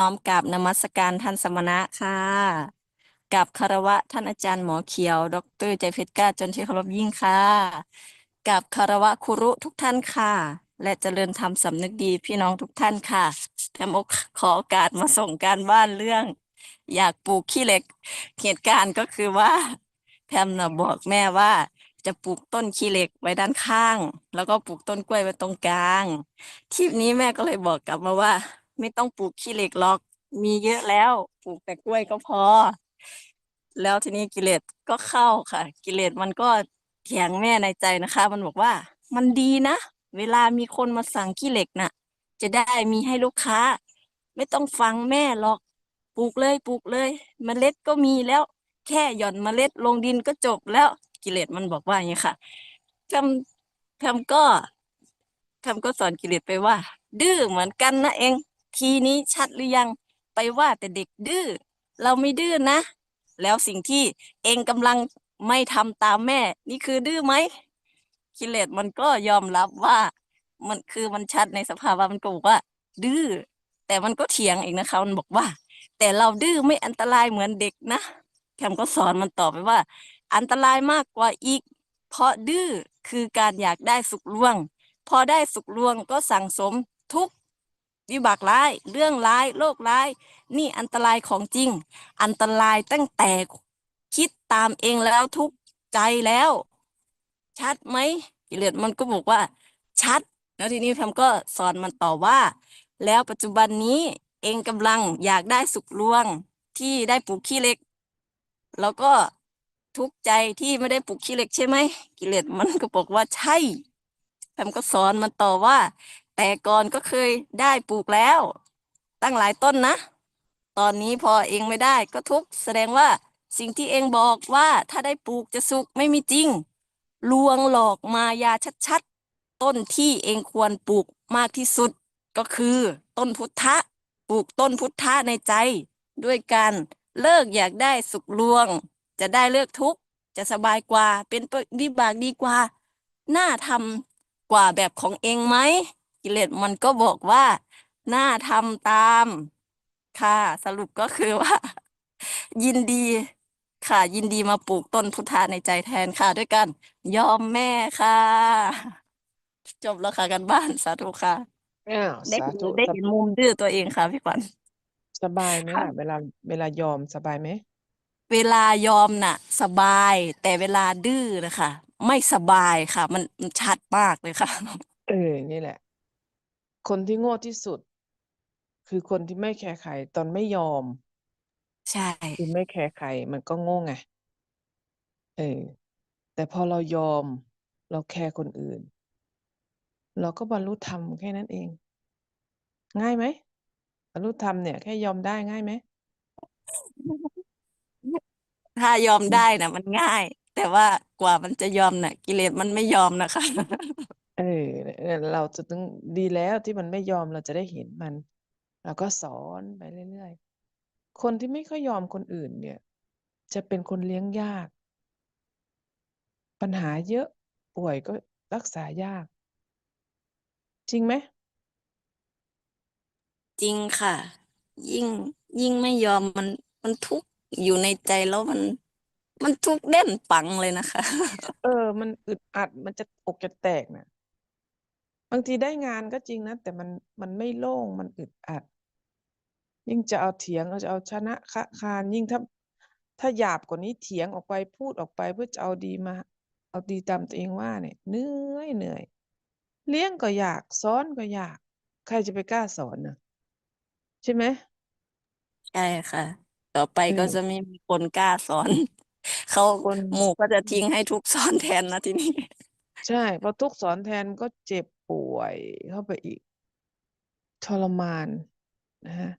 น้อมกราบนมัสการท่านสมณะค่ะ กับคารวะท่านอาจารย์หมอเขียว ดรใจเพชรกล้าจนที่เคารพยิ่งค่ะ กับคารวะครูรุทุกท่านค่ะ และเจริญธรรมสำนึกดีพี่น้องทุกท่านค่ะแถมอกขอโอกาสมาส่งการบ้านเรื่อง อยากปลูกขี้เหล็ก เหตุการณ์ก็คือว่าแพมนะบอกแม่ว่าจะปลูกต้นขี้เหล็กไว้ด้านข้าง แล้วก็ปลูกต้นกล้วยไว้ตรงกลาง ทีนี้แม่ก็เลยบอกกลับมาว่า ไม่ต้องปลูกขี้เหล็กหรอก มีเยอะแล้ว ปลูกแต่กล้วยก็พอ แล้วทีนี้กิเลสก็เข้าค่ะ กิเลสมันก็เถียงแม่ในใจนะคะ มันบอกว่า มันดีนะ เวลามีคนมาสั่งขี้เหล็กน่ะ จะได้มีให้ลูกค้า ไม่ต้องฟังแม่หรอกปลูกเลยปลูกเลยเมล็ดก็มีแล้วแค่หย่อนเมล็ดลงดินก็จบแล้วกิเลสมันบอกว่าอย่างนี้ค่ะทำทำก็ทำก็สอนกิเลสไปว่า ดื้อเหมือนกันนะเอง ทีนี้ชัดหรือยังไปว่าแต่เด็กดื้อเราไม่ดื้อนะ แล้วสิ่งที่เองกำลังไม่ทำตามแม่ นี่คือดื้อไหมกิเลสมันก็ยอมรับว่า มันคือมันชัดในสภาวะมันก็บอกว่า ดื้อแต่มันก็เถียงเอีกนะคะมันบอกว่า แต่เราดื้อไม่อันตรายเหมือนเด็กนะแคมก็สอนมันต่อไปว่า อันตรายมากกว่าอีก เพราะดื้อคือการอยากได้สุขล่วง พอได้สุขล่วงก็สั่งสมทุก วิบากร้าย เรื่องร้าย โรคร้าย นี่อันตรายของจริง อันตรายตั้งแต่คิดตามเองแล้วทุกใจแล้ว ชัดไหมกิเลสมันก็บอกว่า ชัด แล้วทีนี้ทำก็สอนมันต่อว่า แล้วปัจจุบันนี้เองกำลังอยากได้สุขลวงที่ได้ปลูกขี้เล็ก แล้วก็ทุกใจที่ไม่ได้ปลูกขี้เล็กใช่ไหมกิเลสมันก็บอกว่าใช่แพมก็สอนมันต่อว่า แต่ก่อนก็เคยได้ปลูกแล้ว ตั้งหลายต้นนะ ตอนนี้พอเองไม่ได้ก็ทุกแสดงว่าสิ่งที่เองบอกว่าถ้าได้ปลูกจะสุขไม่มีจริง ลวงหลอกมายาชัดๆ ต้นที่เองควรปลูกมากที่สุด ก็คือ ต้นพุทธะปลูกต้นพุทธะในใจ ด้วยการเลิกอยากได้สุขลวง จะได้เลิกทุกข์จะสบายกว่าเป็นวิบากดีกว่า น่าทำกว่าแบบของเองไหม กิเลสมันก็บอกว่าน่าทำตาม ค่ะ สรุปก็คือว่า ยินดีค่ะ ยินดีมาปลูกต้นพุทธะในใจแทนค่ะ ด้วยกัน ยอมแม่ค่ะ จบแล้วค่ะกันบ้านสาธุค่ะอ้าวได้สาเห็นธุได้สเห็นมุมดื้อตัวเองค่ะพี่ขวัญ สบายไหมค่ะ ล่ะเวลาเวลายอมสบายไหมเวลายอมน่ะ สบาย แต่เวลาดื้อนะคะไม่สบายค่ะ มันมันชัดมากเลยค่ะ เออนี่แหละ คนที่โง่ที่สุด คือคนที่ไม่แคร์ใครตอนไม่ยอม ใช่ คือไม่แคร์ใครมันก็โง่ไงเออแต่พอเรายอมเราแคร์คนอื่น เราก็บรรลุธรรมแค่นั้นเอง ง่ายไหมบรรลุธรรมเนี่ย แค่ยอมได้ง่ายไหมถ้ายอมอืมได้น่ะมันง่าย แต่ว่ากว่ามันจะยอมน่ะ กิเลสมันไม่ยอมนะคะ เออเออ เราจะต้องดีแล้วที่มันไม่ยอมเราจะได้เห็นมัน เราก็สอนไปเรื่อยๆ คนที่ไม่ค่อยยอมคนอื่นเนี่ย จะเป็นคนเลี้ยงยาก ปัญหาเยอะป่วยก็รักษายาก จริงไหมจริงค่ะ ยิ่งยิ่งไม่ยอมมันมันทุกข์อยู่ในใจแล้วมัน มันทุกข์เด่นปังเลยนะคะ เออ มันอึดอัดมันจะอกจะแตกนะ บางทีได้งานก็จริงนะ แต่มันมันไม่โล่งมันอึดอัด ยิ่งจะเอาเถียงเราจะเอาชนะคะคานยิ่งถ้าถ้าหยาบกว่านี้เถียงออกไปพูดออกไปเพื่อจะเอาดีมา เอาดีตามตัวเองว่าเนี่ยเหนื่อยเหนื่อย เลี้ยงก็ยากสอนก็ยาก ใครจะไปกล้าสอนนะใช่ไหมใช่ค่ะ ต่อไปเอก็อจะไม่มีคนกล้าสอน เขาคนหมู่ก็จะทิ้งให้ทุกข์สอนแทนนะทีนี้ ใช่พอทุกข์สอนแทนก็เจ็บ ป่วยเข้าไปอีกทรมานนะฮะ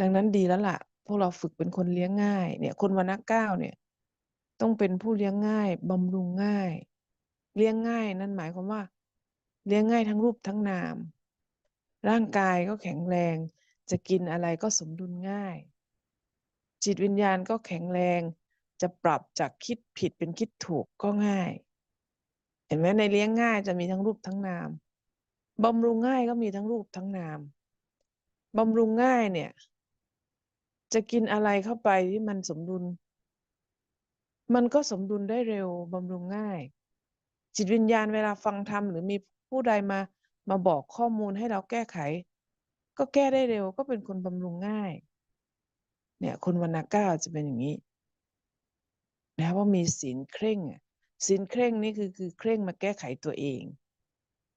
ดังนั้นดีแล้วล่ะ พวกเราฝึกเป็นคนเลี้ยงง่าย เนี่ย คนวรรณะเก้าเนี่ย ต้องเป็นผู้เลี้ยงง่ายบำรุงง่าย เลี้ยงง่ายนั่นหมายความว่า เลี้ยงง่ายทั้งรูปทั้งนาม ร่างกายก็แข็งแรง จะกินอะไรก็สมดุลง่าย จิตวิญญาณก็แข็งแรง จะปรับจากคิดผิดเป็นคิดถูกก็ง่าย ห็นไหมในเลี้ยงง่ายจะมีทั้งรูปทั้งนามบำรุงง่ายก็มีทั้งรูปทั้งนามบำรุงง่ายเนี่ย จะกินอะไรเข้าไปที่มันสมดุล มันก็สมดุลได้เร็วบำรุงง่าย จิตวิญญาณเวลาฟังธรรมหรือมีผู้ใดมามาบอกข้อมูลให้เราแก้ไข ก็แก้ได้เร็วก็เป็นคนบำรุงง่าย เนี่ยคนวรรณะเก้าจะเป็นอย่างนี้นะว่ามีศีลเคร่งอะ ศีลเคร่งนี่คือคือเคร่งมาแก้ไขตัวเอง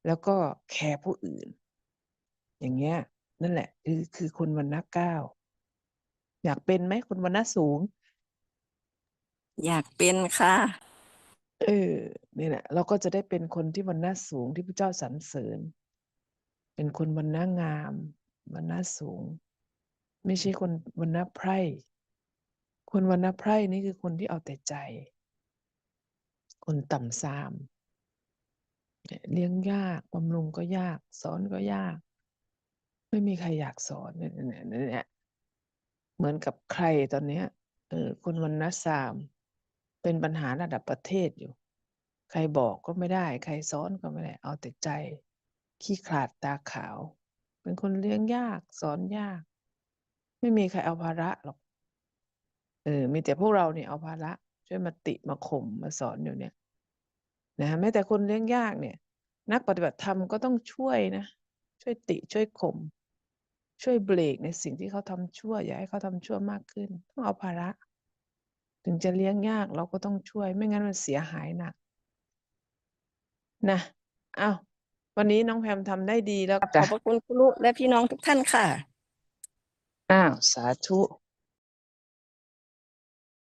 แล้วก็แคร์ผู้อื่น อย่างเงี้ยนั่นแหละ คือคือคนวรรณะเก้าอยากเป็นไหมคนวรรณะสูง อยากเป็นค่ะ เออนี่แหละเราก็จะได้เป็นคนที่วันหน้าสูงที่พระเจ้าสรรเสริญ เป็นคนวันหน้างามวันหน้าสูง ไม่ใช่คนวันหน้าไพร่คนวันหน้าไพร่นี่คือคนที่เอาแต่ใจ คนต่ำซามเลี้ยงยากบำรุงก็ยาก สอนก็ยาก ไม่มีใครอยากสอนเนี่ยเนี่ยเนี่ยเหมือนกับใครตอนเนี้ยเออคนวันหน้าซาม เป็นปัญหาระดับประเทศอยู่ ใครบอกก็ไม่ได้ ใครสอนก็ไม่ได้ เอาแต่ใจ ขี้ขลาดตาขาว เป็นคนเลี้ยงยากสอนยาก ไม่มีใครเอาภาระหรอกเออมีแต่พวกเราเนี่ยเอาภาระ ช่วยมาติมาข่มมาสอนอยู่เนี่ยนะฮะแม้แต่คนเลี้ยงยากเนี่ย นักปฏิบัติธรรมก็ต้องช่วยนะ ช่วยติช่วยข่มช่วยเบรกในสิ่งที่เขาทำชั่วอย่าให้เขาทำชั่วมากขึ้น ต้องเอาภาระ ถึงจะเลี้ยงยากเราก็ต้องช่วย ไม่งั้นมันเสียหายหนักนะอ้าววันนี้น้องแพมทำได้ดีแล้วขจ้ะอบพระคุณครูและพี่น้องทุกท่านค่ะอ้าวสาธุ